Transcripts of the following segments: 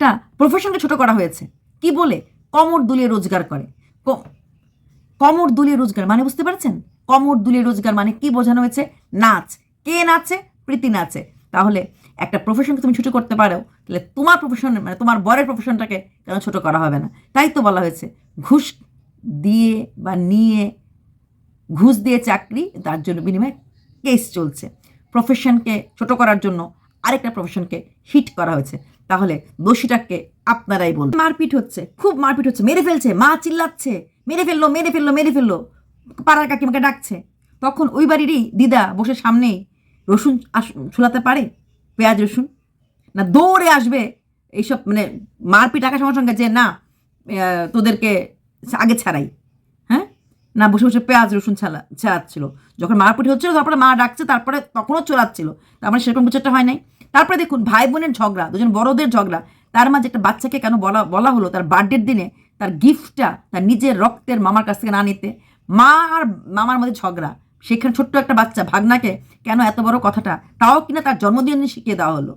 একটা প্রফেশনকে ছোট করা হয়েছে। কি বলে? কমর দুলিয়ে রোজগার করে। কমর দুলিয়ে রোজগার মানে বুঝতে পারছেন? কমর দুলিয়ে রোজগার মানে কি বোঝানো হয়েছে? নাচ। কে নাচে? প্রীতি নাচে। তাহলে একটা প্রফেশনকে তুমি ছোট করতে পারো, তাহলে তোমার প্রফেশন মানে তোমার বরের প্রফেশনটাকে কেন ছোট করা হবে না? তাই তো বলা হয়েছে, ঘুষ দিয়ে বা নিয়ে, ঘুষ দিয়ে চাকরি, তার জন্য বিনিময়ে কেস চলছে। প্রফেশনকে ছোট করার জন্য আরেকটা প্রফেশনকে হিট করা হয়েছে। তাহলে দোষীটাকে আপনারাই বলুন। মারপিট হচ্ছে, খুব মারপিট হচ্ছে, মেরে ফেলছে, মা চিল্লাচ্ছে, মেরে ফেলল মেরে ফেলল মেরে ফেলল, পাড়ার কাকিমাকে ডাকছে। তখন ওই বাড়িরই দিদা বসে সামনেই রসুন ছুলাতে পারে? পেঁয়াজ, রসুন? না, দৌড়ে আসবে এইসব মানে মারপিট আঁকার সঙ্গে সঙ্গে যে, না তোদেরকে আগে ছাড়াই। না, বসে বসে পেঁয়াজ, রসুন ছালা, ছাড়াচ্ছিল। যখন মারপিট হচ্ছিল, তারপরে মা ডাকছে, তারপরে তখনও চলাচ্ছিল তারপরে সেরকম কিছু একটা হয় নাই। তারপরে দেখুন ভাই বোনের ঝগড়া, দুজন বড়দের ঝগড়া, তার মাঝে একটা বাচ্চাকে কেন বলা বলা হলো, তার বার্থডের দিনে তার গিফটটা, তার নিজের রক্তের মামার কাছ থেকে না নিতে, মা আর মামার মধ্যে ঝগড়া, সেখানে ছোট্ট একটা বাচ্চা, ভাগনাকে কেন এত বড় কথাটা, তাও কিনা তার জন্মদিনে শিখিয়ে দেওয়া হলো।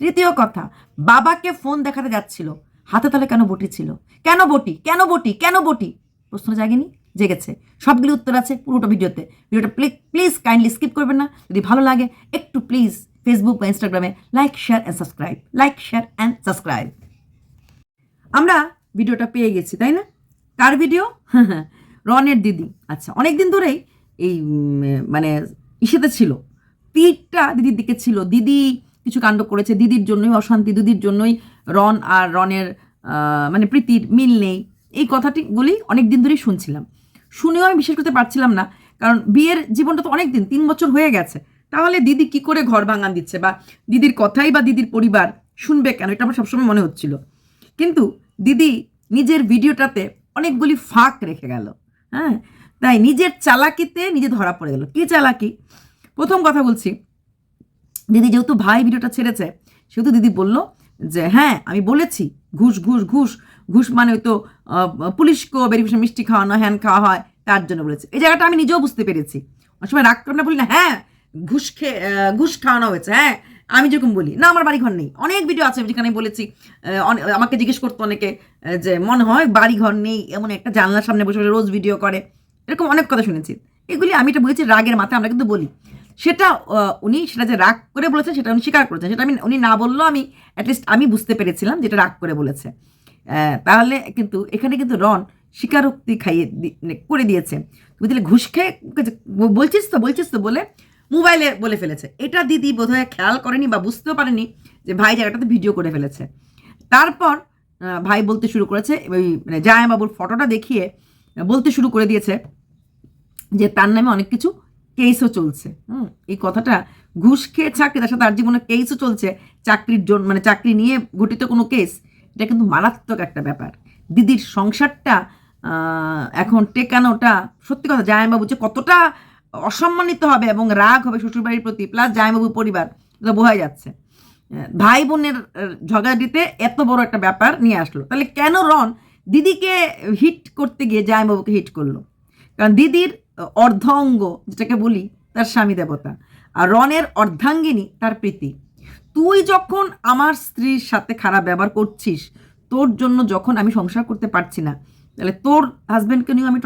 তৃতীয় কথা, বাবাকে ফোন দেখাতে যাচ্ছিল, হাতে তালে কেন বটি ছিল? কেন বটি? কেন বটি? কেন বটি? প্রশ্ন জাগেনি? জেগেছে। সবগুলি উত্তর আছে পুরোটা ভিডিওতে। ভিডিওটা প্লিজ কাইন্ডলি স্কিপ করবেন না। যদি ভালো লাগে, একটু প্লিজ ফেসবুক বা ইনস্টাগ্রামে like share and subscribe like share and subscribe আমরা ভিডিওটা পেয়ে গেছি, তাই না? কার ভিডিও? রনের দিদি। আচ্ছা অনেক দিন ধরেই এই মানে ইসেতে ছিল। তীরটা দিদির দিকে ছিল। দিদি কিছু কাণ্ড করেছে। দিদির জন্যই অশান্তি, দিদির জন্যই রন আর রনের মানে প্রীতির মিল নেই। এই কথাটিগুলি অনেক দিন ধরেই শুনছিলাম। শুনেও আমি বিশ্বাস করতে পারছিলাম না। কারণ বিয়ের জীবনটা তো অনেক দিন তিন বছর হয়ে গেছে। তাহলে দিদি কি করে ঘর ভাঙান দিচ্ছে বা দিদির কথাই বা দিদির পরিবার শুনবে কেন? এটা আমার সবসময় মনে হচ্ছিল। কিন্তু দিদি নিজের ভিডিওটাতে অনেকগুলি ফাঁক রেখে গেল। হ্যাঁ? তাই নিজের চালাকিতে নিজে ধরা পড়ে গেল। কি চালাকি? প্রথম কথা বলছি, দিদি যেহেতু ভাই ভিডিওটা ছেড়েছে, সেহেতু দিদি বলল যে হ্যাঁ আমি বলেছি, ঘুষ ঘুষ ঘুষ। ঘুষ মানে ওই তো আহ, পুলিশকেও বেরিফিশন মিষ্টি খাওয়ানো হ্যান খাওয়া হয় তার জন্য বলেছে। এই জায়গাটা আমি নিজেও বুঝতে পেরেছি। অনেক সময় রাগ করে না বলি না হ্যাঁ ঘুষ খেয়ে ঘুষ খাওয়ানো হয়েছে হ্যাঁ আমি যেরকম বলি। না আমার বাড়ি ঘর নেই। অনেক ভিডিও আছে যেখানে বলেছি আমাকে জিজ্ঞেস করতো অনেকে যে মনে হয় বাড়ি ঘর নেই? এমন একটা জানলার সামনে বসে বসে রোজ ভিডিও করে। এরকম অনেক কথা শুনেছি। এগুলি আমি এটা বলেছি রাগের মাথায় আমরা কিন্তু বলি। সেটা উনি সেটা যে রাগ করে বলেছেন সেটা উনি স্বীকার করেছেন। সেটা আমি উনি না বললেও আমি অ্যাটলিস্ট আমি বুঝতে পেরেছিলাম যেটা রাগ করে বলেছে। তাহলে কিন্তু এখানে কিন্তু রন স্বীকারোক্তি খাইয়ে মানে করে দিয়েছে। তুমি তাহলে ঘুষ খেয়ে বলছিস তো বলছিস তো বলে মোবাইলে বলে ফেলেছে। এটা দিদি বোধহয় খেয়াল করেনি বা বুঝতেও পারেনি যে ভাই জায়গাটাতে ভিডিও করে ফেলেছে। তারপর ভাই বলতে শুরু করেছে, ওই মানে জায়াবাবুর ফটোটা দেখিয়ে বলতে শুরু করে দিয়েছে যে তার নামে অনেক কিছু কেসও চলছে। হুম, এই কথাটা ঘুষ খেয়ে চাকরি, তার সাথে তার জীবনে কেসও চলছে। চাকরির জন্য মানে চাকরি নিয়ে ঘটিত কোনো কেস এটা কিন্তু মারাত্মক একটা ব্যাপার। দিদির সংসারটা এখন টেকানোটা, সত্যি কথা জামাইবাবু যে কতটা অসম্মানিত হবে এবং রাগ হবে শ্বশুরবাড়ির প্রতি প্লাস জামাইবাবু পরিবার, এটা বোঝা যাচ্ছে। ভাই বোনের ঝগড়াটিতে এত বড় একটা ব্যাপার নিয়ে আসলো। তাহলে কেন রন দিদিকে হিট করতে গিয়ে জামাইবাবুকে হিট করল? কারণ দিদির অর্ধ অঙ্গ, যেটাকে বলি, তার স্বামী দেবতা, আর রনের অর্ধাঙ্গিনী তার প্রীতি। তুই যখন আমার স্ত্রীর সাথে খারাপ ব্যবহার করছিস, তোর জন্য যখন আমি সংসার করতে পারছি না, তাহলে তোর হাজব্যান্ডকে নিয়েও আমি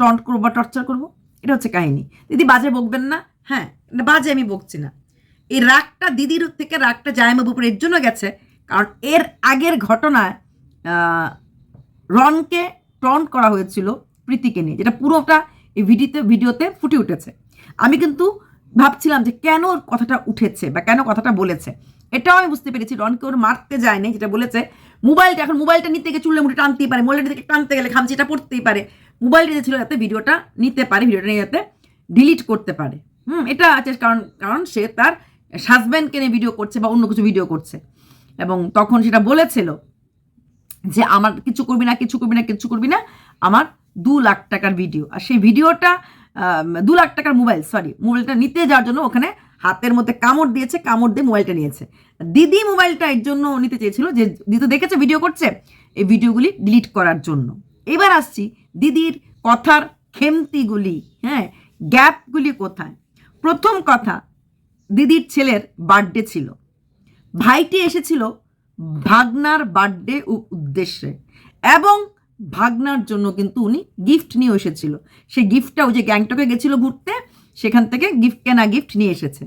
টন্ট করব বা টর্চার করব? এটা হচ্ছে কাহিনী। দিদি বাজে বকবেন না? হ্যাঁ বাজে আমি বকছি না। এই রাগটা দিদির থেকে রাগটা জায়মাবুর উপর এর জন্য গেছে, কারণ এর আগের ঘটনায় রনকে টন্ট করা হয়েছিল প্রীতিকে নিয়ে, যেটা পুরোটা এই ভিডিওতে ভিডিওতে ফুটে উঠেছে। আমি কিন্তু ভাবছিলাম যে কেন কথাটা উঠেছে বা কেন কথাটা বলেছে? এটাও আমি বুঝতে পেরেছি, রনকে ওর মারতে যায়নি, যেটা বলেছে। মোবাইলটা, এখন মোবাইলটা নিতে গিয়ে চুলে মুঠে টানতেই পারে, মোবাইলটা থেকে টানতে গেলে খামচিটা পড়তেই পারে। মোবাইলটা ছিল যাতে ভিডিওটা নিতে পারে, ভিডিওটা নিয়ে যাতে ডিলিট করতে পারে। হুম, এটা আছে, কারণ কারণ সে তার হাজব্যান্ডকে নিয়ে ভিডিও করছে বা অন্য কিছু ভিডিও করছে। এবং তখন সেটা বলেছিল যে, আমার কিছু করবি না, কিছু করবি না, কিছু করবি না, আমার দু লাখ টাকার ভিডিও আর সেই ভিডিওটা দু লাখ টাকার মোবাইল সরি মোবাইলটা নিতে যাওয়ার জন্য ওখানে হাতের মধ্যে কামড় দিয়েছে, কামড় দিয়ে মোবাইলটা নিয়েছে। দিদি মোবাইলটা এর জন্য নিতে চেয়েছিল যে, দিদি তো দেখেছে ভিডিও করছে? এই ভিডিওগুলি ডিলিট করার জন্য। এবার আসছি দিদির কথার খেমতিগুলি হ্যাঁ? গ্যাপগুলি কোথায়? প্রথম কথা, দিদির ছেলের বার্থডে ছিল। ভাইটি এসেছিল ভাগনার বার্থডে উদ্দেশ্যে। এবং ভাগনার জন্য কিন্তু উনি গিফট নিয়ে এসেছিল। সেই গিফটটা ওই যে গ্যাংটকে গেছিল ঘুরতে সেখান থেকে গিফট কেনা গিফট নিয়ে এসেছে।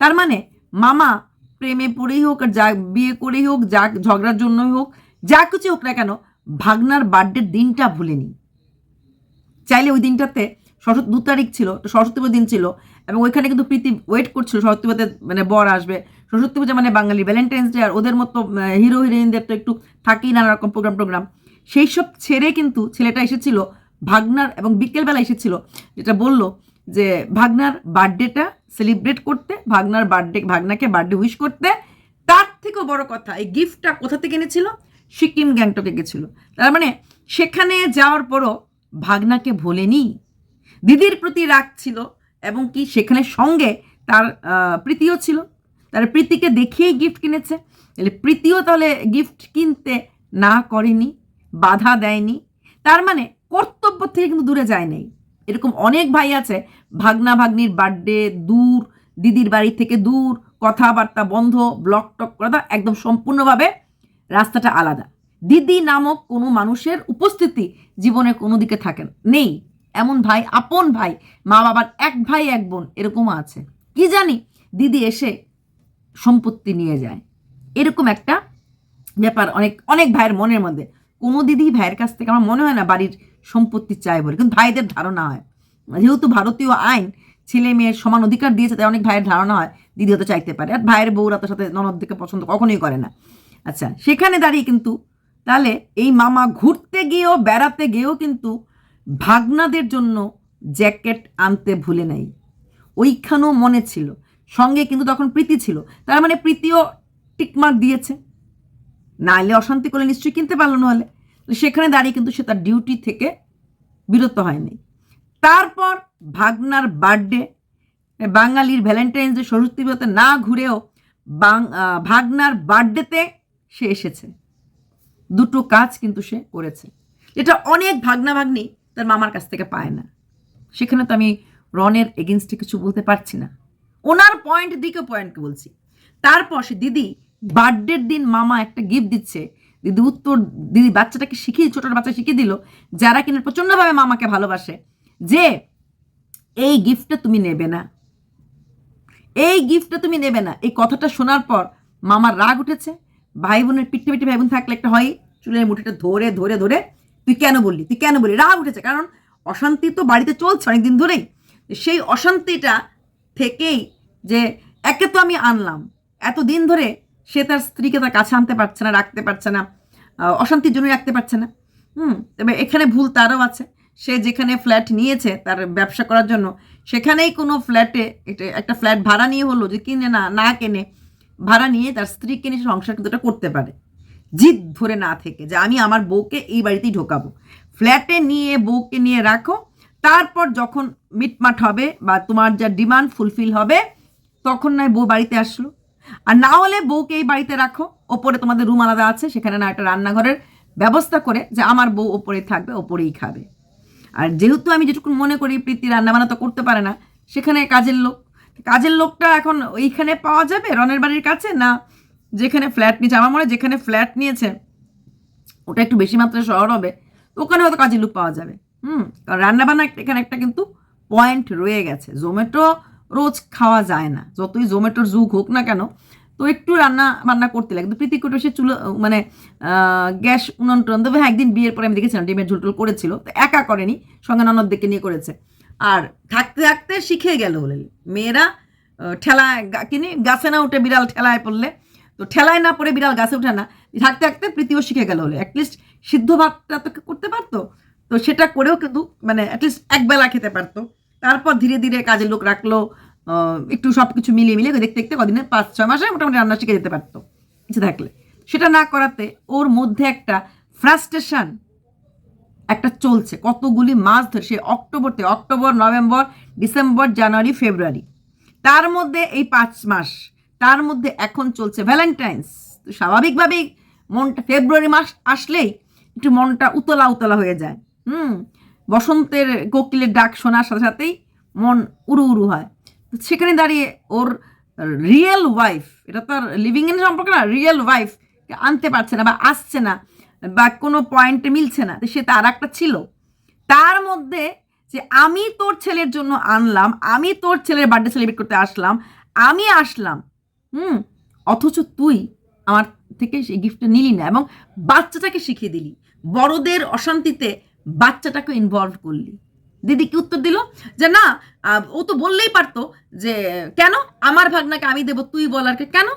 তার মানে মামা প্রেমে পড়েই হোক আর যা বিয়ে করেই হোক, যা ঝগড়ার জন্যই হোক, যা কিছু হোক না কেন, ভাগনার বার্থডের দিনটা ভুলেনি চাইলে ওই দিনটাতে সরস্বতী, দু তারিখ ছিল সরস্বতী পুজোর দিন ছিল এবং ওইখানে কিন্তু প্রীতি ওয়েট করছিল, সরস্বতী পুজোতে মানে বর আসবে। সরস্বতী পুজো মানে বাঙালি ভ্যালেন্টাইন্স ডে আর ওদের মতো হিরো হিরোইনদের তো একটু থাকেই নানা রকম প্রোগ্রাম টোগ্রাম সেই সব ছেড়ে কিন্তু ছেলেটা এসেছিল, ভাগনার এবং বিকেলবেলা এসেছিল, যেটা বলল যে ভাগনার বার্থডেটা সেলিব্রেট করতে, ভাগনার বার্থডে, ভাগনাকে বার্থডে উইশ করতে, তার থেকেও বড় কথা, এই গিফটটা কোথা থেকে এনেছিল? সিকিম গ্যাংটকে গেছিল। তার মানে সেখানে যাওয়ার পরও ভাগনাকে ভোলেনি। দিদির প্রতি রাগ ছিল এবং কি সেখানে সঙ্গে তার প্রীতিও ছিল। তার প্রীতিকে দেখিয়েই গিফট কিনেছে। তাহলে প্রীতিও তাহলে গিফট কিনতে না করেনি, বাধা দেয়নি। তার মানে কর্তব্য থেকে কিন্তু দূরে যায় নাই। এরকম অনেক ভাই আছে, ভাগনা ভাগ্নির বার্থডে দূর, দিদির বাড়ি থেকে দূর, কথাবার্তা বন্ধ ব্লক টক করা একদম সম্পূর্ণভাবে রাস্তাটা আলাদা। দিদি নামক কোনো মানুষের উপস্থিতি জীবনে কোনো দিকে থাকেন নেই, এমন ভাই, আপন ভাই, মা বাবার এক ভাই, এক বোন এরকমও আছে। কি জানি, দিদি এসে সম্পত্তি নিয়ে যায়। এরকম একটা ব্যাপার অনেক অনেক ভাইয়ের মনের মধ্যে। কোনো দিদি ভাইয়ের কাছ থেকে আমার মনে হয় না বাড়ির সম্পত্তি চায় বলে। কিন্তু ভাইদের ধারণা হয়। যেহেতু ভারতীয় আইন ছেলে মেয়ের সমান অধিকার দিয়েছে, তাই অনেক ভাইয়ের ধারণা হয় দিদি হতে চাইতে পারে। আর ভাইয়ের বউরা তার সাথে ননদকে পছন্দ কখনোই করে না। আচ্ছা সেখানে দাঁড়িয়ে কিন্তু তাহলে এই মামা ঘুরতে গিয়েও বেড়াতে গিয়েও কিন্তু ভাগনাদের জন্য জ্যাকেট আনতে ভুলে নাই। ওইখানেও মনে ছিল। সঙ্গে কিন্তু তখন প্রীতি ছিল। তার মানে প্রীতিও টিকমার্ক দিয়েছে। নাইলে অশান্তি করলে নিশ্চয়ই কিনতে পারল, না হলে। তো সেখানে দাঁড়িয়ে কিন্তু সে তার ডিউটি থেকে বিরত হয়নি। তারপর ভাগনার বার্থডে বাঙালির ভ্যালেন্টাইন্স ডে সরস্বতী পুজোতে না ঘুরেও ভাগনার বার্থডেতে সে এসেছে। দুটো কাজ কিন্তু সে করেছে। এটা অনেক ভাগনা ভাগ্নি তার মামার কাছ থেকে পায় না। সেখানে তো আমি রনের এগেনস্টে কিছু বলতে পারছি না। ওনার পয়েন্ট দিকে পয়েন্টকে বলছি। তারপর সে দিদি বার্থডের দিন মামা একটা গিফট দিচ্ছে। দিদি উত্তর দিদি বাচ্চাটাকে শিখিয়ে ছোট বাচ্চা শিখিয়ে দিল, যারা কিনা প্রচণ্ডভাবে মামাকে ভালোবাসে, যে এই গিফটটা তুমি নেবে না। এই গিফটটা তুমি নেবে না। এই কথাটা শোনার পর মামার রাগ উঠেছে। ভাই বোনের পিঠে পিঠে ভাই বোন থাকলে একটা হয়, চুলের মুঠিটা ধরে ধরে ধরে। তুই কেন বললি? তুই কেন বললি? রাগ উঠেছে, কারণ অশান্তি তো বাড়িতে চলছে অনেকদিন ধরেই। সেই অশান্তিটা থেকেই যে একে তো আমি আনলাম। এত দিন ধরে সে তার স্ত্রীকে তার কাছে আনতে পারছে না, রাখতে পারছে না অশান্তির জন্য রাখতে পারছে না। হুম, তবে এখানে ভুল তারও আছে। সে যেখানে ফ্ল্যাট নিয়েছে তার ব্যবসা করার জন্য, সেখানেই কোনো ফ্ল্যাটে এটা একটা ফ্ল্যাট ভাড়া নিয়ে হলো যে কিনে না না কেনে, ভাড়া নিয়ে তার স্ত্রীকে নিয়ে সংসার কিন্তু করতে পারে। জিদ ধরে না থেকে যে আমি আমার বউকে এই বাড়িতেই ঢোকাবো। ফ্ল্যাটে নিয়ে বউকে নিয়ে রাখো, তারপর যখন মিটমাট হবে বা তোমার যা ডিমান্ড ফুলফিল হবে, তখন নয় বউ বাড়িতে আসলো। আর না হলে বউকে এই বাড়িতে রাখো। ওপরে তোমাদের রুম আলাদা আছে, সেখানে না একটা রান্নাঘরের ব্যবস্থা করে যে আমার বউ ওপরেই থাকবে, ওপরেই খাবে। আর যেহেতু আমি যেটুকু মনে করি প্রীতি রান্নাবান্না তো করতে পারে না, সেখানে কাজের লোক। কাজের লোকটা এখন ওইখানে পাওয়া যাবে রনের বাড়ির কাছে না যেখানে ফ্ল্যাট নিয়েছে? আমার মনে যেখানে ফ্ল্যাট নিয়েছে, ওটা একটু বেশি মাত্রায় শহর হবে, ওখানে হয়তো কাজের লোক পাওয়া যাবে। হুম, কারণ রান্নাবান্না এখানে একটা কিন্তু পয়েন্ট রয়ে গেছে। জোম্যাটো রোজ খাওয়া যায় না। যতই জোম্যাটোর যুগ হোক না কেন, তো একটু রান্না বান্না করতে লাগে। তো প্রীতিকুটো সে চুলো মানে গ্যাস উনুন টুন তবে হ্যাঁ একদিন বিয়ের পরে আমি দেখেছিলাম, ডিমের ঝুলটুল করেছিল, তো একা করেনি, সঙ্গে ননদ দেখে নিয়ে করেছে। আর থাকতে থাকতে শিখে গেল হলে। মেয়েরা ঠেলায় কিনে গাছে না উঠে বিড়াল ঠেলায় পড়লে। তো ঠেলায় না পড়ে বিড়াল গাছে উঠে না, থাকতে থাকতে প্রীতিও শিখে গেল হলে। অ্যাটলিস্ট সিদ্ধ ভাতটা তো করতে পারতো। তো সেটা করেও কিন্তু মানে অ্যাটলিস্ট একবেলা খেতে পারতো। তারপর ধীরে ধীরে কাজের লোক রাখল একটু সব কিছু মিলিয়ে মিলিয়ে দেখতে দেখতে কদিনে পাঁচ, ছয় মাসে মোটামুটি রান্না শিখে যেতে পারতো কিছু থাকলে। সেটা না করাতে ওর মধ্যে একটা ফ্রাস্ট্রেশন একটা চলছে। কতগুলি মাস ধরে, সে অক্টোবর থেকে October, November, December, January, February. তার মধ্যে এই পাঁচ মাস, তার মধ্যে এখন চলছে ভ্যালেন্টাইন্স তো স্বাভাবিকভাবেই মনটা ফেব্রুয়ারি মাস আসলেই একটু মনটা উতলা উতলা হয়ে যায়। হুম বসন্তের কোকিলের ডাক শোনার সাথে সাথেই মন উড়ু উড়ু হয়। সেখানে দাঁড়িয়ে ওর রিয়েল ওয়াইফ এটা তো আর লিভিং ইন সম্পর্ক না রিয়েল ওয়াইফ আনতে পারছে না বা আসছে না বা কোনো পয়েন্টে মিলছে না। সে তার একটা ছিল। তার মধ্যে যে আমি তোর ছেলের জন্য আনলাম, আমি তোর ছেলের বার্থডে সেলিব্রেট করতে আসলাম, আমি আসলাম, হুম, অথচ তুই আমার থেকে সেই গিফটটা নিলি না এবং বাচ্চাটাকে শিখিয়ে দিলি। বড়দের অশান্তিতে বাচ্চাটাকে ইনভলভ করলি। দিদি কি উত্তর দিল? যে না ও তো বললেই পারতো যে, কেন? আমার ভাগনাকে আমি দেবো, তুই বলার কে কেন?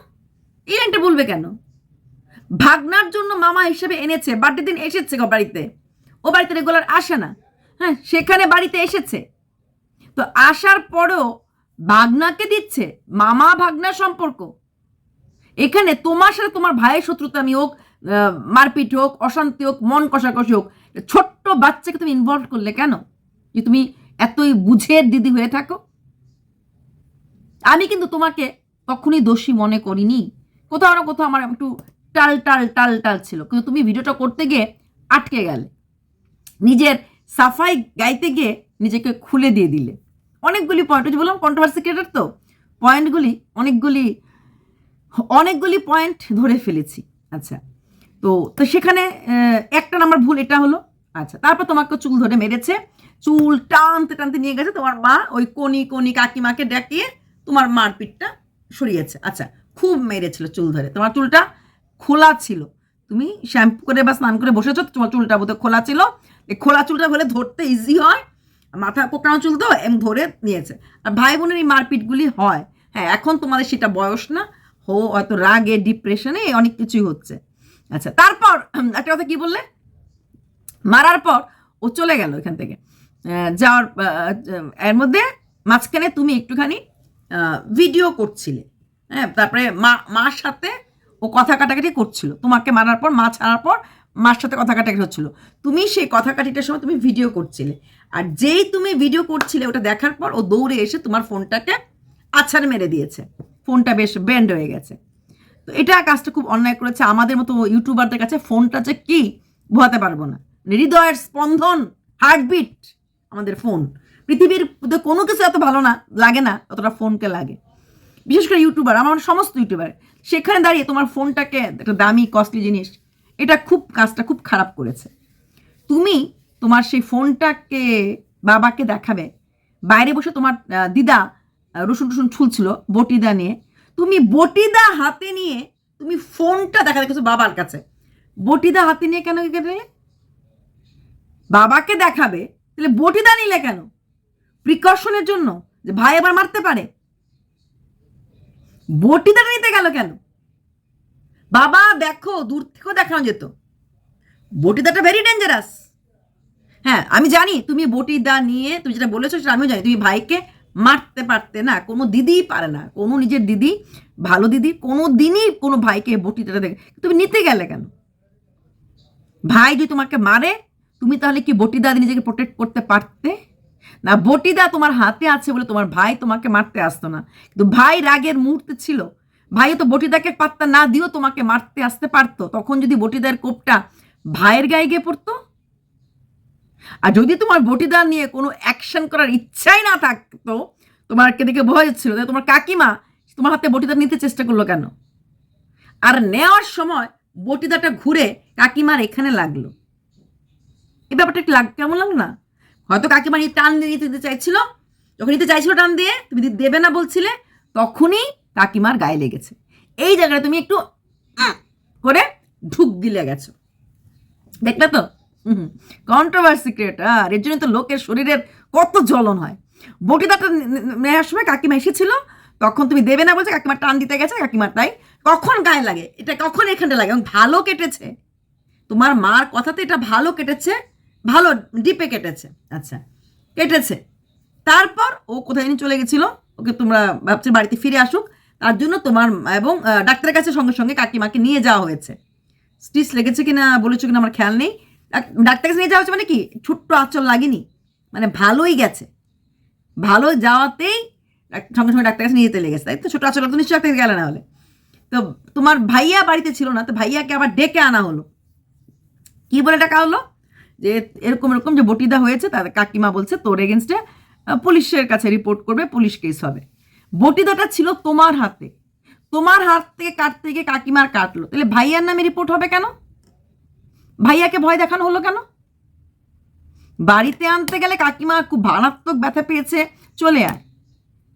এই লাইনটা বলবে কেন? ভাগনার জন্য মামা হিসেবে এনেছে বার্থডে দিন এসেছে বাড়িতে। ও বাড়িতে রেগুলার আসে না। হ্যাঁ সেখানে বাড়িতে এসেছে। তো আসার পরেও ভাগনাকে দিচ্ছে মামা ভাগনা সম্পর্ক। এখানে তোমার সাথে তোমার ভাইয়ের শত্রুতা আমি হোক মারপিট হোক, অশান্তি হোক, মন কষাকষি হোক ছোট্ট বাচ্চাকে তুমি ইনভলভ করলে কেন? যে তুমি এতই বুঝের দিদি হয়ে থাকো? আমি কিন্তু তোমাকে কখনই দোষী মনে করিনি। কোথাও না কোথাও আমার একটু টাল টাল টাল টাল ছিল। কিন্তু তুমি ভিডিওটা করতে গিয়ে আটকে গেলে। নিজের সাফাই গাইতে গিয়ে নিজেকে খুলে দিয়ে দিলে। অনেকগুলি পয়েন্ট যে বললাম কন্ট্রোভার্সি ক্রিয়েটার তো। পয়েন্টগুলি অনেকগুলি অনেকগুলি পয়েন্ট ধরে ফেলেছি। আচ্ছা। তো তো সেখানে একটা নাম্বার ভুল, এটা হলো। আচ্ছা তারপর তোমাকে চুল ধরে মেরেছে। চুল টানতে টানতে নিয়ে গেছে তোমার মা, ওই কোনি কোনি কাকিমাকে ডাকিয়ে তোমার মারপিটটা সরিয়েছে। আচ্ছা খুব মেরেছিল চুল ধরে। তোমার চুলটা খোলা ছিল। তুমি শ্যাম্পু করে বা স্নান করে বসেছো তোমার চুলটা বোধহয় খোলা ছিল। এই খোলা চুলটা হলে ধরতে ইজি হয়। মাথা কোকড়ানো চুল তো, এম, ধরে নিয়েছে। আর ভাই বোনের এই মারপিটগুলি হয়। হ্যাঁ এখন তোমাদের সেটা বয়স না। হো, হয়তো রাগে ডিপ্রেশনে অনেক কিছুই হচ্ছে। আচ্ছা তারপর একটা কথা কি বললে? মারার পর ও চলে গেল এখান থেকে। যাওয়ার এর মধ্যে মাঝখানে তুমি একটুখানি ভিডিও করছিলে। হ্যাঁ তারপরে মা, মার সাথে ও কথা কাটাকাটি করছিল। তোমাকে মারার পর, মা ছাড়ার পর মার সাথে কথা কাটাকাটি হচ্ছিল। তুমি সেই কথা কাটিটার সময় তুমি ভিডিও করছিলে। আর যেই তুমি ভিডিও করছিলে, ওটা দেখার পর ও দৌড়ে এসে তোমার ফোনটাকে আছাড় মেরে দিয়েছে। ফোনটা বেশ ব্যান্ড হয়ে গেছে। তো এটা কাজটা খুব অন্যায় করেছে। আমাদের মতো ইউটিউবারদের কাছে ফোনটা যে কি বোঝাতে পারব না। হৃদয়ের স্পন্দন হার্টবিট আমাদের ফোন। পৃথিবীর কোনো কিছু এত ভালো না, লাগে না, অতটা ফোনকে লাগে। বিশেষ করে ইউটিউবার, আমার সমস্ত ইউটিউবার, সেখানে দাঁড়িয়ে তোমার ফোনটাকে, একটা দামি কস্টলি জিনিস, এটা খুব, কাজটা খুব খারাপ করেছে। তুমি তোমার সেই ফোনটাকে বাবাকে দেখাবে। বাইরে বসে তোমার দিদা রসুন টসুন ছুলছিল বটিদা নিয়ে। তুমি বটিদা হাতে নিয়ে, তুমি ফোনটা দেখা দেখেছ বাবার কাছে। বটিদা হাতে নিয়ে কেন গেলে? বাবাকে দেখাবে, তাহলে বটিদা নিলে কেন? প্রিকশনের জন্য, যে ভাই আবার মারতে পারে। বটিদা নিতে গেল কেন? বাবা, দেখো, দূর থেকেও দেখানো যেত। বটিদাটা ভেরি ডেঞ্জারাস হ্যাঁ আমি জানি, তুমি বটিদা নিয়ে, তুমি যেটা বলেছ সেটা আমিও জানি, তুমি ভাইকে মারতে পারতে না, কোনো দিদিই পারে না। কোনো নিজের দিদি, ভালো দিদি, কোনো দিনই কোনো ভাইকে বটিদাটা দেখে তুমি নিতে গেলে কেন? ভাই যদি তোমাকে মারে, তুমি তাহলে কি বটিদা নিজেকে প্রোটেক্ট করতে পারতে? না বটিদা তোমার হাতে আছে বলে তোমার ভাই তোমাকে মারতে আসতো না। কিন্তু ভাই রাগের মুহূর্তে ছিল। ভাই তো বটিদাকে পাত্তা না দিয়েও তোমাকে মারতে আসতে পারতো। তখন যদি বটিদার কোপটা ভাইয়ের গায়ে গিয়ে পড়তো আর যদি তোমার বটিদা নিয়ে কোনো অ্যাকশন করার ইচ্ছাই না থাকতো তোমারকে দেখে বোঝা যাচ্ছিল তাহলে তোমার কাকিমা তোমার হাতে বটিদা নিতে চেষ্টা করল কেন? আর নেওয়ার সময় বটিদাটা ঘুরে কাকিমার এখানে লাগল। এই ব্যাপারটা একটু লাগ কেমন লাগল না? হয়তো কাকিমা টান দিয়ে নিতে চাইছিল, যখন নিতে চাইছিল টান দিয়ে, তুমি যদি দেবে না বলছিলে, তখনই কাকিমার গায়ে লেগেছে। এই জায়গায় তুমি একটু করে ঢুক দিলে গেছো। দেখলে তো? কন্ট্রোভার্সি ক্রিয়েটার এর জন্য তো লোকের শরীরের কত জ্বলন হয়। বটিদাটা নেওয়ার সময় কাকিমা এসেছিল, তখন তুমি দেবে না বলছে কাকিমা টান দিতে গেছে, কাকিমার তাই কখন গায়ে লাগে? এটা কখন এখানটা লাগে? এবং ভালো কেটেছে। তোমার মার কথাতে এটা ভালো কেটেছে, ভালো ডিপে কেটেছে। আচ্ছা কেটেছে। তারপর ও কোথায় চলে গেছিল, ওকে তোমরা ভাবছে বাড়িতে ফিরে আসুক। তার জন্য তোমার এবং ডাক্তারের কাছে সঙ্গে সঙ্গে কাকিমাকে নিয়ে যাওয়া হয়েছে। স্টিচ লেগেছে কিনা বলেছ কিনা আমার খেয়াল নেই। ডাক- ডাক্তারের কাছে নিয়ে যাওয়া হচ্ছে মানে কি? ছোট্ট আঁচল লাগেনি। মানে ভালোই গেছে। ভালো যাওয়াতেই সঙ্গে সঙ্গে ডাক্তারের কাছে নিয়ে যেতে লেগেছে। তাই তো? ছোট আঁচল তো নিশ্চয়ই ডাক্তার গেলে না হলে। তো তোমার ভাইয়া বাড়িতে ছিল না, তো ভাইয়াকে আবার ডেকে আনা হলো। কি বলে ডাকা হলো? যে এরকম এরকম যে বটিদা হয়েছে, তার কাকিমা বলছে, তোর এগেনস্টে পুলিশের কাছে রিপোর্ট করবে, পুলিশ কেস হবে। বটিদাটা ছিল তোমার হাতে। তোমার হাত থেকে কাটতে গিয়ে কাকিমার কাটলো। তাহলে ভাইয়ার নামে রিপোর্ট হবে কেন? ভাইয়াকে ভয় দেখানো হলো কেন? বাড়িতে আনতে গেলে কাকিমা খুব মারাত্মক ব্যথা পেয়েছে। চলে আয়।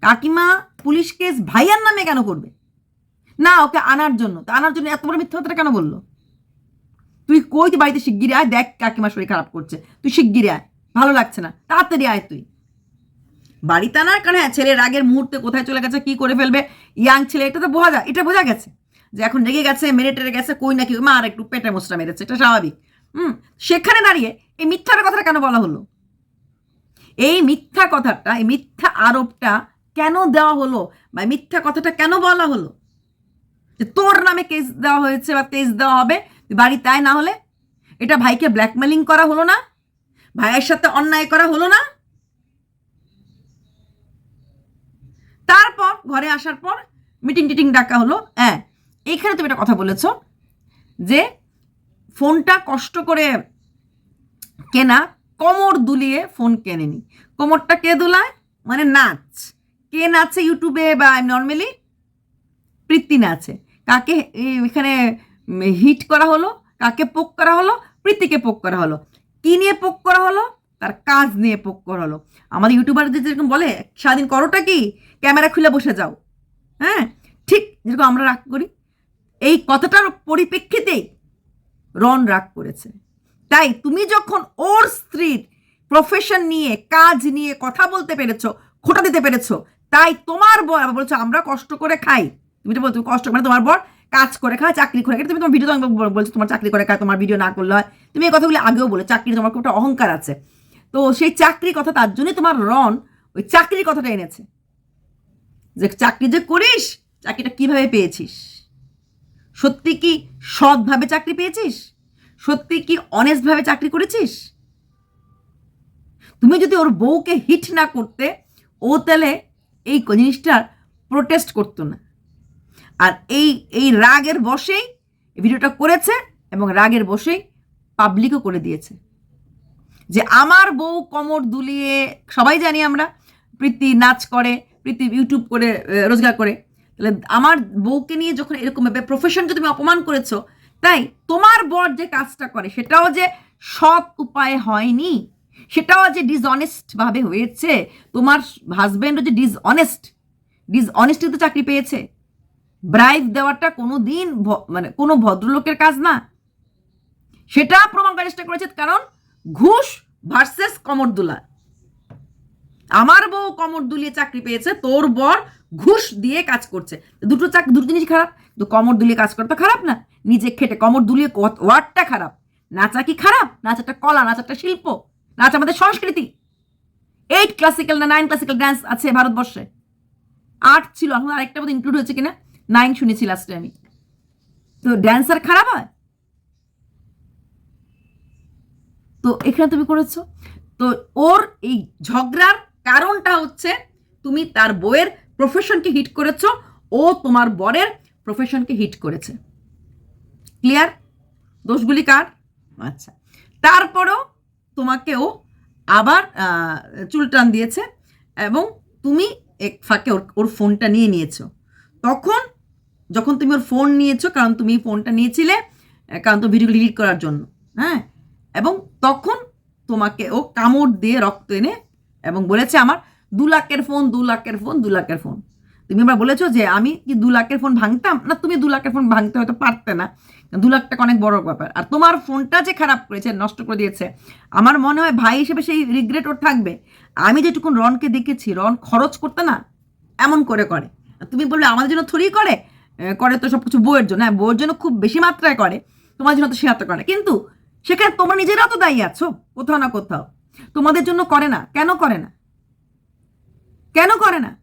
কাকিমা পুলিশ কেস ভাইয়ার নামে কেন করবে? না, ওকে আনার জন্য। তা আনার জন্য এত বড় মিথ্যা কেন বলল? তুই কই তুই বাড়িতে শিগগিরি আয়? দেখ কাকিমার শরীর খারাপ করছে। তুই শিগগিরি আয়। ভালো লাগছে না। তাড়াতাড়ি আয় তুই। বাড়িতে আনার কারণে হ্যাঁ ছেলের রাগের মুহূর্তে কোথায় চলে গেছে, কি করে ফেলবে? ইয়াং ছেলে এটা তো বোঝা যায়, এটা বোঝা গেছে। যে এখন রেগে গেছে, মেরে টেরে গেছে, কই নাকি? মা, আর একটু পেটে মোচটা মেরেছে, এটা স্বাভাবিক। হুম, সেখানে দাঁড়িয়ে এই মিথ্যার কথাটা কেন বলা হলো? এই মিথ্যা কথাটা, এই মিথ্যা আরোপটা কেন দেওয়া হলো? বা মিথ্যা কথাটা কেন বলা হলো? যে তোর নামে কেস দেওয়া হয়েছে বা কেস দেওয়া হবে বাড়ি তাই না হলে? এটা ভাইকে ব্ল্যাকমেলিং করা হলো না? ভাইয়ের সাথে অন্যায় করা হলো না? তারপর, ঘরে আসার পর মিটিং টিটিং ডাকা হলো হ্যাঁ এইখানে তুমি একটা কথা বলেছ যে ফোনটা কষ্ট করে কেনা, কোমর দুলিয়ে ফোন কেনেনি। কোমরটা কে দুলায়? মানে নাচ। কে নাচে ইউটিউবে বা নর্মালি? প্রীতি নাচে। কাকে এখানে হিট করা হলো? কাকে পোক করা হলো? প্রীতিকে পোক করা হলো। কি নিয়ে পোক করা হলো? তার কাজ নিয়ে পোক করা হলো। আমাদের ইউটিউবারদের যেরকম বলে, সারাদিন করোটা কি? ক্যামেরা খুলে বসে যাও। হ্যাঁ? ঠিক যেরকম আমরা রাগ করি। এই কথাটার পরিপ্রেক্ষিতেই রন রাগ করেছে। তাই তুমি যখন ওর স্ত্রীর প্রফেশন নিয়ে, কাজ নিয়ে কথা বলতে পেরেছ, খোটা দিতে পেরেছ, তাই তোমার বর বলছো, আমরা কষ্ট করে খাই। তুমি তো বলছো কষ্ট মানে তোমার বর কাজ করে খায়, চাকরি করে তুমি তোমার ভিডিও বলছো, তোমার চাকরি করে খায়, তোমার ভিডিও না করলে হয়। তুমি এই কথাগুলো আগেও বলে চাকরি তোমার খুব একটা অহংকার আছে। তো সেই চাকরি কথা, তার জন্যই তোমার রন ওই চাকরির কথাটা এনেছে। যে চাকরি যে করিস, চাকরিটা কীভাবে পেয়েছিস? সত্যি কি সৎভাবে চাকরি পেয়েছিস? সত্যি কি অনেস্টভাবে চাকরি করেছিস? তুমি যদি ওর বউকে হিট না করতে, ও তাহলে এই জিনিসটার প্রোটেস্ট করতো না। আর এই এই রাগের বসেই ভিডিওটা করেছে এবং রাগের বসেই পাবলিকও করে দিয়েছে। যে আমার বউ কোমর দুলিয়ে, সবাই জানি আমরা, প্রীতি নাচ করে, প্রীতি ইউটিউব করে রোজগার করে। তাহলে আমার বউকে নিয়ে যখন এরকম ভাবে প্রফেশনকে তুমি অপমান করেছ, তাই তোমার বর যে কাজটা করে সেটাও যে সৎ উপায়ে হয়নি, সেটাও যে ডিসঅনেস্ট ভাবে হয়েছে, তোমার হাজব্যান্ডও যে ডিসঅনেস্ট ডিসঅনেস্টিতে চাকরি পেয়েছে। ব্রাইভ দেওয়াটা কোনো দিন মানে কোনো ভদ্রলোকের কাজ না। সেটা প্রমাণ করার চেষ্টা করেছে কারণ ঘুষ ভার্সেস কমরদুলা। আমার বউ কমর দুলিয়ে চাকরি পেয়েছে, তোর বর ঘুষ দিয়ে কাজ করছে। দুটো চাক, দুটো জিনিস খারাপ, তো কমর দুলিয়ে কাজ করা তো খারাপ না? নিজে খেটে কমর দুলিয়ে ওয়ার্ডটা খারাপ? নাচা কি খারাপ? নাচ একটা কলা, নাচ একটা শিল্প, নাচ আমাদের সংস্কৃতি। এইট ক্লাসিক্যাল না নাইন ক্লাসিক্যাল ড্যান্স আছে ভারতবর্ষে। আর্ট ছিল, এখন আরেকটা বোধ ইনক্লুড হয়েছে কিনা? নাইন শুনেছি লাস্টে আমি। তো ড্যান্সার খারাপ হয়? তো এখানে তুমি করেছ। তো ওর এই ঝগড়ার কারণটা হচ্ছে, তুমি তার বইয়ের প্রফেশনকে হিট করেছ ও তোমার বরের প্রফেশনকে হিট করেছে। ক্লিয়ার দোষগুলি কার? আচ্ছা। তারপরও তোমাকেও আবার আহ, চুল টান দিয়েছে এবং তুমি এক ফাঁকে ওর ওর ফোনটা নিয়ে নিয়েছো। তখন যখন তুমি ওর ফোন নিয়েছো কারণ তুমি ফোনটা নিয়েছিলে কারণ তো ভিডিও ডিলিট করার জন্য হ্যাঁ? এবং তখন তোমাকে ও কামড় দিয়ে রক্ত এনে এবং বলেছে আমার দু লাখের ফোন দু লাখের ফোন দু লাখের ফোন তুমি আবার বলেছ যে আমি কি দু লাখের ফোন ভাঙতাম? না, তুমি দু লাখের ফোন ভাঙতে হয়তো পারতে না। দু লাখ টাকা অনেক বড় ব্যাপার। আর তোমার ফোনটা যে খারাপ করেছে, নষ্ট করে দিয়েছে, আমার মনে হয় ভাই হিসেবে সেই রিগ্রেট ওর থাকবে। আমি যেটুকুন রনকে দেখেছি রন খরচ করতে না, এমন করে করে। তুমি বলবে, আমাদের জন্য থ্রি করে? করে তো সব কিছু বইয়ের জন্য। হ্যাঁ বইয়ের জন্য খুব বেশি মাত্রায় করে। তোমার জন্য তো সে হাতে করে। কিন্তু সেখানে তোমরা নিজেরাও তো দায়ী আছো, কোথাও না কোথাও। তোমাদের জন্য করে না। কেন করে না? কেন করে না?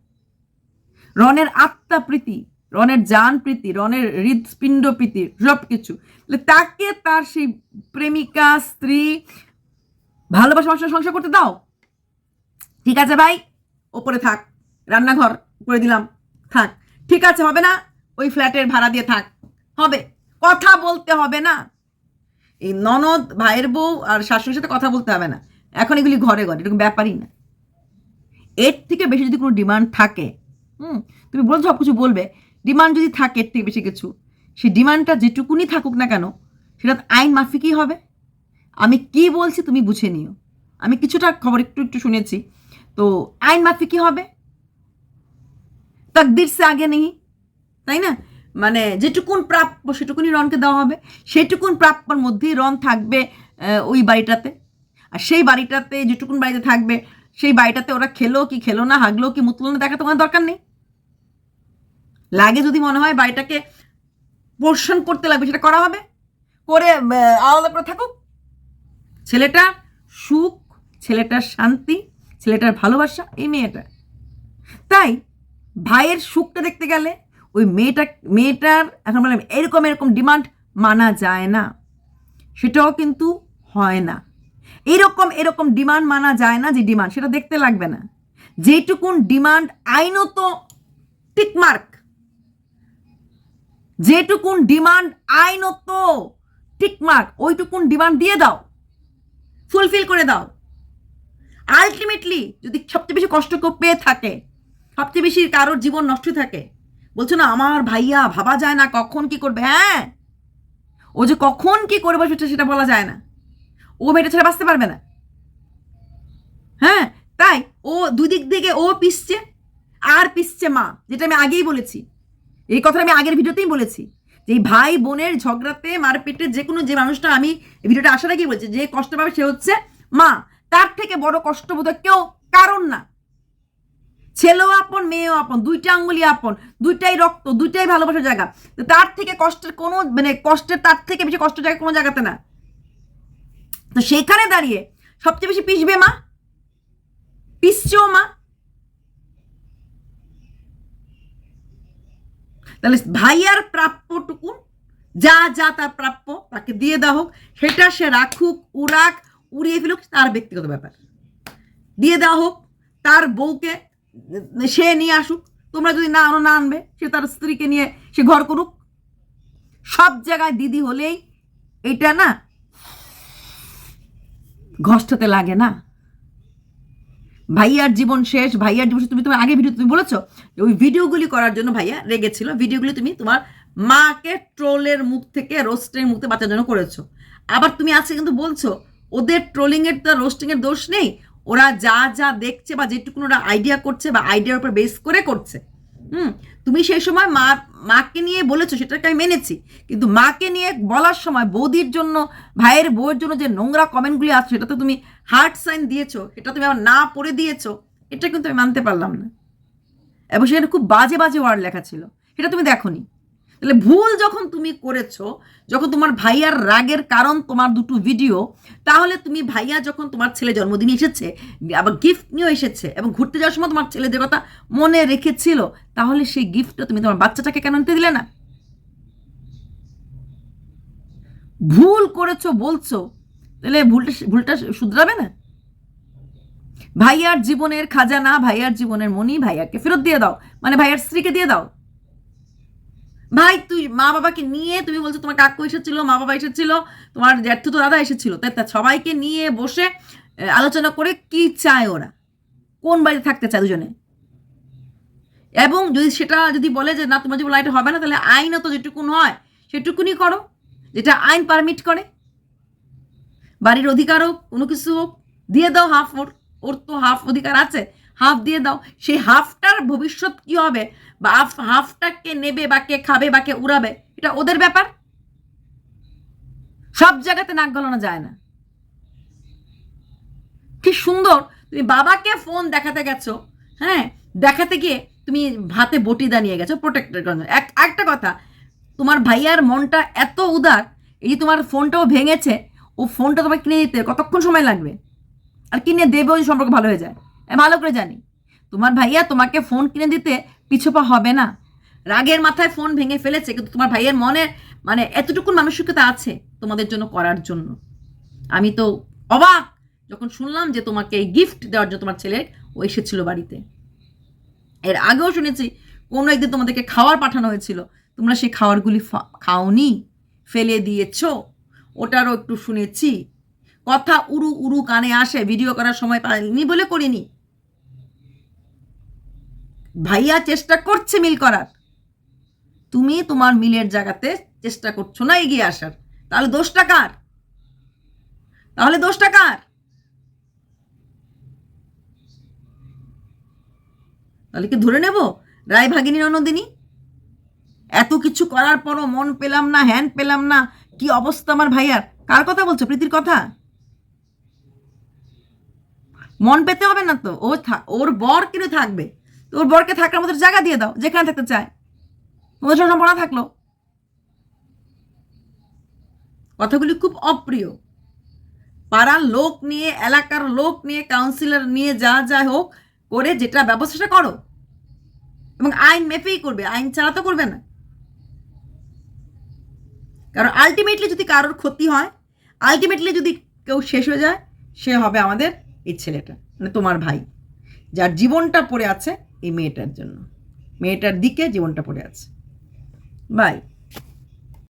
রনের আত্মা প্রীতি রনের জান প্রীতি রনের হৃদপিণ্ড প্রীতি সব কিছু তাকে তার সেই প্রেমিকা, স্ত্রী ভালোবাসা সংসার করতে দাও। ঠিক আছে ভাই? ওপরে থাক। রান্নাঘর করে দিলাম। থাক। ঠিক আছে, হবে না? ওই ফ্ল্যাটের ভাড়া দিয়ে থাক। হবে। কথা বলতে হবে না। এই ননদ, ভাইয়ের বউ আর শাশুড়ির সাথে কথা বলতে হবে না। এখন এগুলি ঘরে ঘরে, এরকম ব্যাপারই না। এর থেকে বেশি যদি কোনো ডিমান্ড থাকে, হুম, তুমি বলছো সব কিছু বলবে ডিমান্ড যদি থাকে এর থেকে বেশি কিছু, সেই ডিমান্ডটা যেটুকুনি থাকুক না কেন, সেটা আইন মাফিকই হবে। আমি কি বলছি তুমি বুঝে নিও। আমি কিছুটা খবর একটু একটু শুনেছি। তো আইন মাফিকই হবে। তকদির সে আগে নেই, তাই না? মানে যেটুকুন প্রাপ্য সেটুকুনি রনকে দেওয়া হবে। সেটুকুন প্রাপ্যর মধ্যেই রন থাকবে ওই বাড়িটাতে। আর সেই বাড়িটাতে যেটুকুন বাড়িতে থাকবে সেই বাড়িটাতে ওরা খেলো কি খেলো না, হাগলো কি মুতলো না দেখা তোমার দরকার নেই। লাগে যদি মনে হয় বাড়িটাকে পোর্শন করতে লাগবে, সেটা করা হবে। করে আলাদা করে থাকুক। ছেলেটার সুখ, ছেলেটার শান্তি, ছেলেটার ভালোবাসা, এই মেয়েটা। তাই ভাইয়ের সুখটা দেখতে গেলে ওই মেয়েটা, মেয়েটার এখন বললাম, এরকম এরকম ডিমান্ড মানা যায় না। সেটাও কিন্তু হয় না। এরকম এরকম ডিমান্ড মানা যায় না যে ডিমান্ড সেটা দেখতে লাগবে না। যেটুকুন ডিমান্ড আইনত টিকমার্ক যেটুকুন ডিমান্ড আইনত টিকমার্ক ওইটুকুন ডিমান্ড দিয়ে দাও ফুলফিল করে দাও। আলটিমেটলি যদি সবচেয়ে বেশি কষ্ট কেউ পেয়ে থাকে, সবচেয়ে বেশি কারোর জীবন নষ্ট থাকে, বলছো না, আমার ভাইয়া ভাবা যায় না কখন কি করবে? হ্যাঁ ও যে কখন কি করবে সেটা সেটা বলা যায় না। ও মেয়েটা ছাড়া বাঁচতে পারবে না। হ্যাঁ তাই ও দুদিক থেকে ও পিসছে, আর পিসছে মা, যেটা আমি আগেই বলেছি। এই কথা আমি আগের ভিডিওতেই বলেছি। যে ভাই বোনের ঝগড়াতে, মারপিটে যে কোনো যে মানুষটা আমি ভিডিওটা আসার আগেই বলছি, যে কষ্ট পাবে সে হচ্ছে মা। তার থেকে বড় কষ্ট বোধ কেউ কারণ না। ছেলেও আপন, মেয়েও আপন, দুইটা আঙ্গুলি আপন, দুইটাই রক্ত, দুইটাই ভালোবাসার জায়গা। তার থেকে কষ্টের কোনো মানে কষ্টের তার থেকে বেশি কষ্টের জায়গা কোনো জায়গাতে না। তো সেখানে দাঁড়িয়ে সবচেয়ে বেশি পিসবে মা? পিসছেও মা? তাহলে ভাইয়ার প্রাপ্যটুকু, যা যা তার প্রাপ্য তাকে দিয়ে দেওয়া হোক, সেটা সে রাখুক, উড়াক, উড়িয়ে ফেলুক, তার ব্যক্তিগত ব্যাপার। দিয়ে দেওয়া হোক, তার বউকে সে নিয়ে আসুক, তোমরা যদি না আনো, না আনবে, সে তার স্ত্রীকে নিয়ে সে ঘর করুক। সব জায়গায় দিদি হলেই এটা না ঘষ্টাতে লাগে না। ভাইয়ার জীবন শেষ, ভাইয়ার জীবন। তুমি তোমার আগে ভিডিও তুমি বলেছ ওই ভিডিওগুলি করার জন্য ভাইয়া রেগেছিল। ভিডিওগুলি তুমি তোমার মাকে ট্রোলের মুখ থেকে, রোস্টের মুখ বাঁচার জন্য করেছ। আবার তুমি আজকে কিন্তু বলছো, ওদের ট্রোলিংয়ের তো রোস্টিংয়ের দোষ নেই। ওরা যা যা দেখছে বা যেটুকুন ওরা আইডিয়া করছে বা আইডিয়ার উপর বেস করে করছে। হুম, তুমি সেই সময় মা, মাকে নিয়ে বলেছ, সেটাকে আমি মেনেছি। কিন্তু মাকে নিয়ে বলার সময় বৌদির জন্য, ভাইয়ের বউয়ের জন্য যে নোংরা কমেন্টগুলি আসছে, সেটা তো তুমি হার্ট সাইন দিয়েছ এটা তুমি আমার না পড়ে দিয়েছ, এটা কিন্তু আমি মানতে পারলাম না। এবং সেখানে খুব বাজে বাজে ওয়ার্ড লেখা ছিল, সেটা তুমি দেখোনি। তাহলে ভুল যখন তুমি করেছ, যখন তোমার ভাইয়ার রাগের কারণ তোমার দুটো ভিডিও তাহলে তুমি ভাইয়া যখন তোমার ছেলে জন্মদিনে এসেছে, আবার গিফট নিয়েও এসেছে এবং ঘুরতে যাওয়ার সময় তোমার ছেলেদের কথা মনে রেখেছিল, তাহলে সেই গিফটটা তুমি তোমার বাচ্চাটাকে কেন নিতে দিলে না? ভুল করেছ বলছো, তাহলে ভুলটা ভুলটা শুধরাবে না? ভাইয়ার জীবনের খাজানা, ভাইয়ার জীবনের মনি ভাইয়াকে ফেরত দিয়ে দাও মানে ভাইয়ার স্ত্রীকে দিয়ে দাও। ভাই, তুই মা বাবাকে নিয়ে তুমি বলছো তোমার কাকু এসেছিল মা বাবা এসেছিল, তোমার জ্যাঠু তো দাদা এসেছিল। তাই সবাইকে নিয়ে বসে আলোচনা করে কি চায় ওরা? কোন বাড়িতে থাকতে চায় দুজনে? এবং যদি সেটা যদি বলে যে, না, তোমার জীবন লাইট হবে না, তাহলে আইনত যেটুকুন হয় সেটুকুনি করো, যেটা আইন পারমিট করে। বাড়ির অধিকার হোক, কোনো কিছু হোক, দিয়ে দাও হাফ ওর ওর তো হাফ অধিকার আছে। হাফ দিয়ে দাও। সেই হাফটার ভবিষ্যৎ কি হবে? বা হাফ, হাফটা কে নেবে বা কে খাবে বা কে উড়াবে, এটা ওদের ব্যাপার। সব জায়গাতে নাক গলানো যায় না। কি সুন্দর। তুমি বাবাকে ফোন দেখাতে গেছো হ্যাঁ? দেখাতে গিয়ে তুমি হাতে বটি দাঁড়িয়ে গেছো প্রোটেক্টের জন্য। এক একটা কথা, তোমার ভাইয়ার মনটা এত উদার, এই যে তোমার ফোনটাও ভেঙেছে, ও ফোনটা তোমাকে কিনে দিতে কতক্ষণ সময় লাগবে? আর কিনে দেবেও ওই সম্পর্ক ভালো হয়ে যায়। আমি ভালো করে জানি। তোমার ভাইয়া তোমাকে ফোন কিনে দিতে পিছপা হবে না। রাগের মাথায় ফোন ভেঙে ফেলেছে, কিন্তু তোমার ভাইয়ের মনে মানে এতটুকু মানসিকতা আছে তোমাদের জন্য করার জন্য। আমি তো অবাক যখন শুনলাম যে তোমাকে এই গিফট দেওয়ার জন্য তোমার ছেলে ও এসেছিল বাড়িতে। এর আগেও শুনেছি, কোনো একদিন তোমাদেরকে খাওয়ার পাঠানো হয়েছিল। তোমরা সেই খাওয়ারগুলি খাওনি, ফেলে দিয়েছ। ওটারও একটু শুনেছি। কথা উড়ু উড়ু কানে আসে ভিডিও করার সময় পাইনি বলে করিনি। ভাইয়া চেষ্টা করছে মিল করার। তুমি তোমার মিলের জায়গাতে চেষ্টা করছ না এগিয়ে আসার। তাহলে দোষটা কার? তাহলে দোষটা কার? তাহলে কি ধরে নেব? রায় ভাগিনী, ননদিনী? এত কিছু করার পরও মন পেলাম না, হ্যান পেলাম না। কি অবস্থা আমার ভাইয়ার? কার কথা বলছো? প্রীতির কথা? মন পেতে হবে না তো। ও ওর বর কিনে থাকবে। ওর বরকে থাকার মতো জায়গা দিয়ে দাও, যেখানে থাকতে চায়। তোমাদের সঙ্গে থাকল। কথাগুলি খুব অপ্রিয়। পাড়ার লোক নিয়ে, এলাকার লোক নিয়ে কাউন্সিলর নিয়ে, যা যা হোক করে যেটা ব্যবস্থাটা করো। এবং আইন মেপেই করবে, আইন ছাড়া তো করবে না। কারণ আলটিমেটলি যদি কারোর ক্ষতি হয় আলটিমেটলি যদি কেউ শেষ হয়ে যায়, সে হবে আমাদের এই ছেলেটা মানে তোমার ভাই, যার জীবনটা পড়ে আছে এই মেয়েটার জন্য। মেয়েটার দিকে জীবনটা পড়ে আছে। বাই